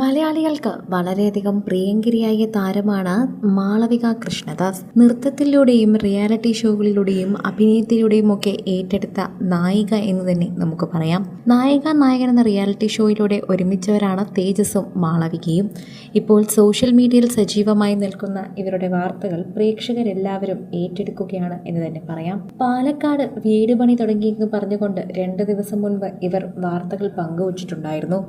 മലയാളികൾക്ക് വളരെയധികം പ്രിയങ്കരിയായ താരമാണ് മാളവിക കൃഷ്ണദാസ്. നൃത്തത്തിലൂടെയും റിയാലിറ്റി ഷോകളിലൂടെയും അഭിനയത്തിലൂടെയും ഒക്കെ ഏറ്റെടുത്ത നായിക എന്ന് തന്നെ നമുക്ക് പറയാം. നായിക നായകൻ എന്ന റിയാലിറ്റി ഷോയിലൂടെ ഒരുമിച്ചവരാണ് തേജസ്സും മാളവികയും. ഇപ്പോൾ സോഷ്യൽ മീഡിയയിൽ സജീവമായി നിൽക്കുന്ന ഇവരുടെ വാർത്തകൾ പ്രേക്ഷകരെല്ലാവരും ഏറ്റെടുക്കുകയാണ് എന്ന് തന്നെ പറയാം. പാലക്കാട് വീട് പണി തുടങ്ങിയെന്ന് പറഞ്ഞുകൊണ്ട് രണ്ട് ദിവസം മുൻപ് ഇവർ വാർത്തകൾ പങ്കുവച്ചിട്ടുണ്ടായിരുന്നു.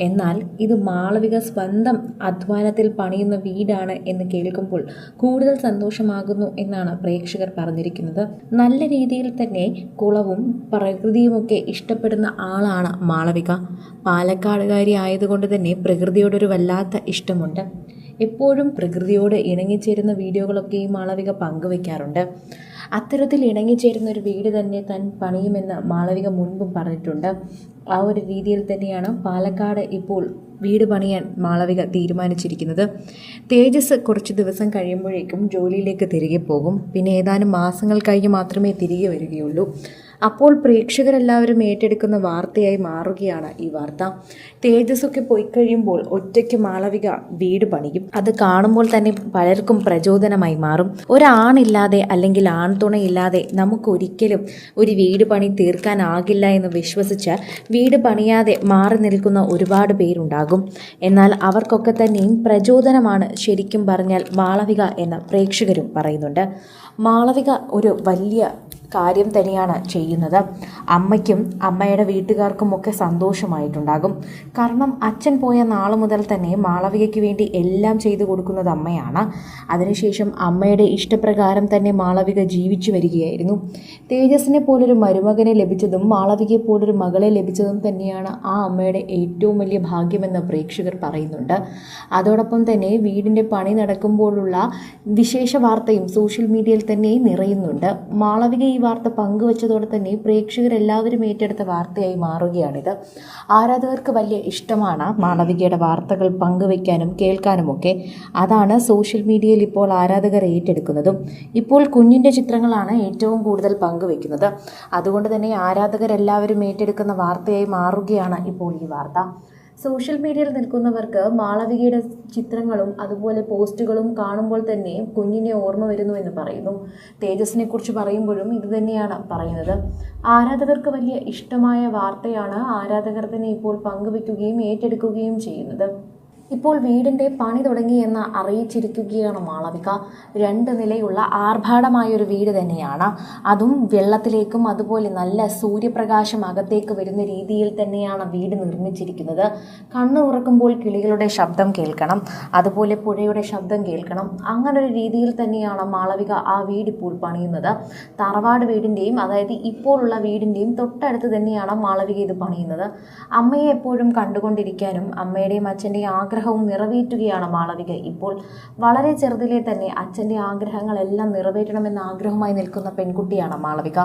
എന്നാൽ ഇത് മാളവിക സ്വന്തം അധ്വാനത്തിൽ പണിയുന്ന വീടാണ് എന്ന് കേൾക്കുമ്പോൾ കൂടുതൽ സന്തോഷമാകുന്നു എന്നാണ് പ്രേക്ഷകർ പറഞ്ഞിരിക്കുന്നത്. നല്ല രീതിയിൽ തന്നെ കുളവും പ്രകൃതിയുമൊക്കെ ഇഷ്ടപ്പെടുന്ന ആളാണ് മാളവിക. പാലക്കാടുകാരി ആയതുകൊണ്ട് തന്നെ പ്രകൃതിയോടൊരു വല്ലാത്ത ഇഷ്ടമുണ്ട്. എപ്പോഴും പ്രകൃതിയോട് ഇണങ്ങിച്ചേരുന്ന വീഡിയോകളൊക്കെ ഈ മാളവിക പങ്കുവയ്ക്കാറുണ്ട് അത്തരത്തിൽ ഇണങ്ങിച്ചേരുന്ന ഒരു വീട് തന്നെ താൻ പണിയുമെന്ന് മാളവിക മുൻപും പറഞ്ഞിട്ടുണ്ട്. ആ ഒരു രീതിയിൽ തന്നെയാണ് പാലക്കാട് ഇപ്പോൾ വീട് പണിയാൻ മാളവിക തീരുമാനിച്ചിരിക്കുന്നത്. തേജസ് കുറച്ച് ദിവസം കഴിയുമ്പോഴേക്കും ജോലിയിലേക്ക് തിരികെ പോകും. പിന്നെ ഏതാനും മാസങ്ങൾ കഴിഞ്ഞ് മാത്രമേ തിരികെ വരികയുള്ളൂ. അപ്പോൾ പ്രേക്ഷകരെല്ലാവരും ഏറ്റെടുക്കുന്ന വാർത്തയായി മാറുകയാണ് ഈ വാർത്ത. തേജസ്സൊക്കെ പോയി കഴിയുമ്പോൾ ഒറ്റയ്ക്ക് മാളവിക വീട് പണിയും. അത് കാണുമ്പോൾ തന്നെ പലർക്കും പ്രചോദനമായി മാറും. ഒരാണില്ലാതെ അല്ലെങ്കിൽ ആൺതുണയില്ലാതെ നമുക്ക് ഒരിക്കലും ഒരു വീട് പണി തീർക്കാനാകില്ല എന്ന് വിശ്വസിച്ച് വീട് പണിയാതെ മാറി നിൽക്കുന്ന ഒരുപാട് പേരുണ്ടാകും. എന്നാൽ അവർക്കൊക്കെ തന്നെയും പ്രചോദനമാണ് ശരിക്കും പറഞ്ഞാൽ മാളവിക എന്ന പ്രേക്ഷകരും പറയുന്നുണ്ട്. മാളവിക ഒരു വലിയ കാര്യം തന്നെയാണ് ചെയ്യുന്നത്. അമ്മയ്ക്കും അമ്മയുടെ വീട്ടുകാർക്കും ഒക്കെ സന്തോഷമായിട്ടുണ്ടാകും. കാരണം അച്ഛൻ പോയ നാൾ മുതൽ തന്നെ മാളവികയ്ക്ക് വേണ്ടി എല്ലാം ചെയ്തു കൊടുക്കുന്നത് അമ്മയാണ്. അതിനുശേഷം അമ്മയുടെ ഇഷ്ടപ്രകാരം തന്നെ മാളവിക ജീവിച്ചു വരികയായിരുന്നു. തേജസ്സിനെ പോലൊരു മരുമകനെ ലഭിച്ചതും മാളവികയെ പോലൊരു മകളെ ലഭിച്ചതും തന്നെയാണ് ആ അമ്മയുടെ ഏറ്റവും വലിയ ഭാഗ്യമെന്ന് പ്രേക്ഷകർ പറയുന്നുണ്ട്. അതോടൊപ്പം തന്നെ വീടിന്റെ പണി നടക്കുമ്പോഴുള്ള വിശേഷ വാർത്തയും സോഷ്യൽ മീഡിയയിൽ തന്നെ നിറയുന്നുണ്ട്. മാളവിക ഈ വാർത്ത പങ്കുവച്ചതോടെ തന്നെ പ്രേക്ഷകരെല്ലാവരും ഏറ്റെടുത്ത വാർത്തയായി മാറുകയാണിത്. ആരാധകർക്ക് വലിയ ഇഷ്ടമാണ് മാളവികയുടെ വാർത്തകൾ പങ്കുവയ്ക്കാനും കേൾക്കാനുമൊക്കെ. അതാണ് സോഷ്യൽ മീഡിയയിൽ ഇപ്പോൾ ആരാധകർ ഏറ്റെടുക്കുന്നതും. ഇപ്പോൾ കുഞ്ഞിന്റെ ചിത്രങ്ങളാണ് ഏറ്റവും കൂടുതൽ പങ്കുവയ്ക്കുന്നത്. അതുകൊണ്ട് തന്നെ ആരാധകരെല്ലാവരും ഏറ്റെടുക്കുന്ന വാർത്തയായി മാറുകയാണ് ഇപ്പോൾ ഈ വാർത്ത. സോഷ്യൽ മീഡിയയിൽ നിൽക്കുന്നവർക്ക് മാളവികയുടെ ചിത്രങ്ങളും അതുപോലെ പോസ്റ്റുകളും കാണുമ്പോൾ തന്നെ കുഞ്ഞിനെ ഓർമ്മ വരുന്നു എന്ന് പറയുന്നു. തേജസ്സിനെ കുറിച്ച് പറയുമ്പോഴും ഇത് തന്നെയാണ് പറയുന്നത്. ആരാധകർക്ക് വലിയ ഇഷ്ടമായ വാർത്തയാണ് ആരാധകർ തന്നെ ഇപ്പോൾ പങ്കുവെക്കുകയും ഏറ്റെടുക്കുകയും ചെയ്യുന്നത്. ഇപ്പോൾ വീടിന്റെ പണി തുടങ്ങിയെന്ന് അറിയിച്ചിരിക്കുകയാണ് മാളവിക. രണ്ട് നിലയുള്ള ആർഭാടമായ ഒരു വീട് തന്നെയാണ്. അതും വെള്ളത്തിലേക്കും അതുപോലെ നല്ല സൂര്യപ്രകാശം അകത്തേക്ക് വരുന്ന രീതിയിൽ തന്നെയാണ് വീട് നിർമ്മിച്ചിരിക്കുന്നത്. കണ്ണു തുറക്കുമ്പോൾ കിളികളുടെ ശബ്ദം കേൾക്കണം. അതുപോലെ പുഴയുടെ ശബ്ദം കേൾക്കണം. അങ്ങനൊരു രീതിയിൽ തന്നെയാണ് മാളവിക ആ വീട് ഇപ്പോൾ പണിയുന്നത്. തറവാട് വീടിന്റെയും അതായത് ഇപ്പോഴുള്ള വീടിന്റെയും തൊട്ടടുത്ത് തന്നെയാണ് മാളവിക ഇത് പണിയുന്നത്. അമ്മയെ എപ്പോഴും കണ്ടുകൊണ്ടിരിക്കാനും അമ്മയുടെയും അച്ഛന്റെയും ആഗ്രഹവും നിറവേറ്റുകയാണ് മാളവിക. ഇപ്പോൾ വളരെ ചെറുതിലെ തന്നെ അച്ഛന്റെ ആഗ്രഹങ്ങളെല്ലാം നിറവേറ്റണമെന്ന ആഗ്രഹമായി നിൽക്കുന്ന പെൺകുട്ടിയാണ് മാളവിക.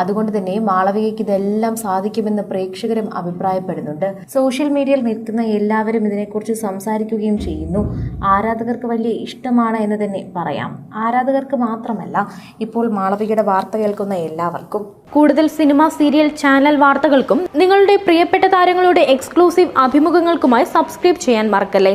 അതുകൊണ്ട് തന്നെ മാളവികയ്ക്ക് ഇതെല്ലാം സാധിക്കുമെന്ന് പ്രേക്ഷകരും അഭിപ്രായപ്പെടുന്നുണ്ട്. സോഷ്യൽ മീഡിയയിൽ നിൽക്കുന്ന എല്ലാവരും ഇതിനെക്കുറിച്ച് സംസാരിക്കുകയും ചെയ്യുന്നു. ആരാധകർക്ക് വലിയ ഇഷ്ടമാണ് എന്ന് തന്നെ പറയാം. ആരാധകർക്ക് മാത്രമല്ല ഇപ്പോൾ മാളവികയുടെ വാർത്ത കേൾക്കുന്ന എല്ലാവർക്കും. കൂടുതൽ സിനിമ സീരിയൽ ചാനൽ വാർത്തകൾക്കും നിങ്ങളുടെ പ്രിയപ്പെട്ട താരങ്ങളുടെ എക്സ്ക്ലൂസീവ് അഭിമുഖങ്ങൾക്കുമായി സബ്സ്ക്രൈബ് ചെയ്യാൻ മറക്കല്ലേ